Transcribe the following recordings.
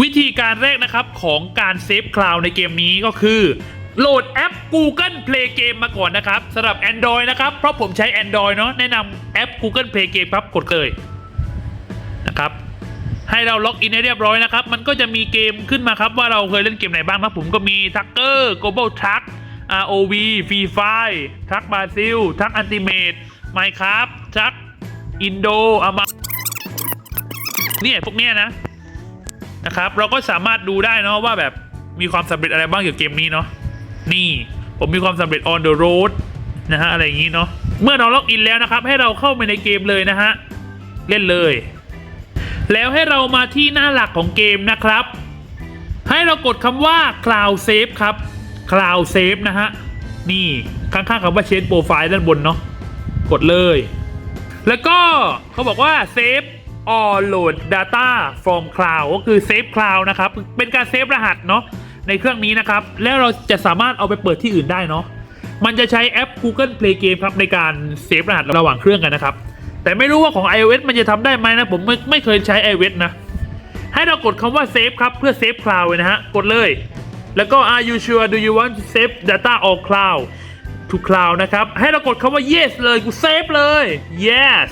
วิธีการแรกนะครับของการเซฟคลาวในเกมนี้ก็คือโหลดแอป Google Play Game มาก่อนนะครับสำหรับ Android นะครับ เพราะผมใช้ Android เนาะแนะนำแอป Google Play Game ครับกดเลยนะครับ ให้เราล็อกอินให้เรียบร้อยนะครับ มันก็จะมีเกมขึ้นมาครับ ว่าเราเคยเล่นเกมไหนบ้างครับ ผมก็มี t ั c เกอร์ Global Truck ROV Free Fire Truck Brazil Truck Ultimate Minecraft Truck Indo อามาเนี่ยพวกเนี้ยนะ นะครับ เราก็สามารถดูได้เนาะว่าแบบมีความสำเร็จอะไรบ้างเกี่ยวกับเกมนี้เนาะนี่ผมมีความสำเร็จ on the road นะฮะอะไรอย่างนี้เนาะเมื่อเราล็อกอินแล้วนะครับ ให้เราเข้าไปในเกมเลยนะฮะเล่นเลย แล้วให้เรามาที่หน้าหลักของเกมนะครับ ให้เรากดคำว่า cloud save ครับ cloud save นะฮะนี่ข้างๆคำว่า change profile ด้านบนเนาะกดเลย แล้วก็เขาบอกว่า save or load data from cloud ก็คือ save cloud นะครับ เป็นการเซฟรหัสเนาะในเครื่องนี้นะครับ แล้วเราจะสามารถเอาไปเปิดที่อื่นได้เนาะมันจะใช้แอป Google Play Game ครับในการเซฟรหัสระหว่างเครื่องกันนะครับ แต่ไม่รู้ว่าของ iOS มันจะทำได้ไหมนะ ผมไม่ไม่เคยใช้ iOS นะ ให้เรากดคำว่า save ครับ เพื่อ save cloud ไว้นะฮะ กดเลย แล้วก็ are you sure do you want to save data or cloud to cloud นะครับ ให้เรากดคำว่า yes เลย กู save เลย yes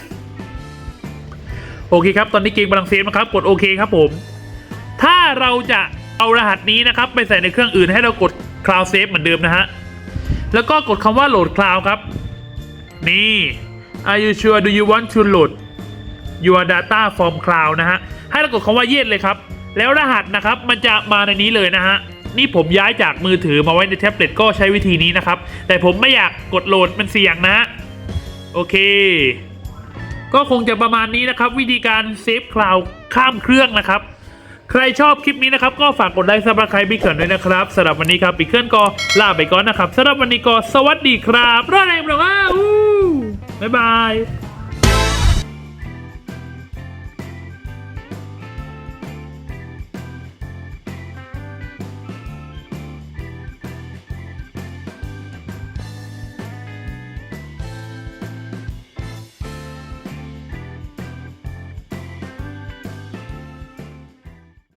โอเคครับ ตอนนี้เกมกำลังเซฟนะครับ กดโอเคครับผม ถ้าเราจะเอารหัสนี้นะครับ ไปใส่ในเครื่องอื่นให้เรากด cloud save เหมือนเดิมนะฮะ แล้วก็กดคำว่า load cloud ครับ นี่ are you sure do you want to load your data from cloud นะฮะ ให้เรากดคำว่า yes เลยครับ แล้วรหัสนะครับมันจะมาในนี้เลยนะฮะ นี่ผมย้ายจากมือถือมาไว้ในแท็บเล็ตก็ใช้วิธีนี้นะครับ แต่ผมไม่อยากกดโหลดมันเสี่ยงนะฮะ โอเค ก็คงจะประมาณนี้นะครับ วิธีการเซฟคลาวข้ามเครื่องนะครับ ใครชอบคลิปนี้นะครับ ก็ฝากกดไลค์ซับสไครต์บิ๊กเกินด้วยนะครับสำหรับวันนี้ครับบิ๊กเกินก็ลาไปก่อนนะครับสำหรับวันนี้ก็สวัสดีครับร่าแรงแบบว่าอู้บ๊ายบาย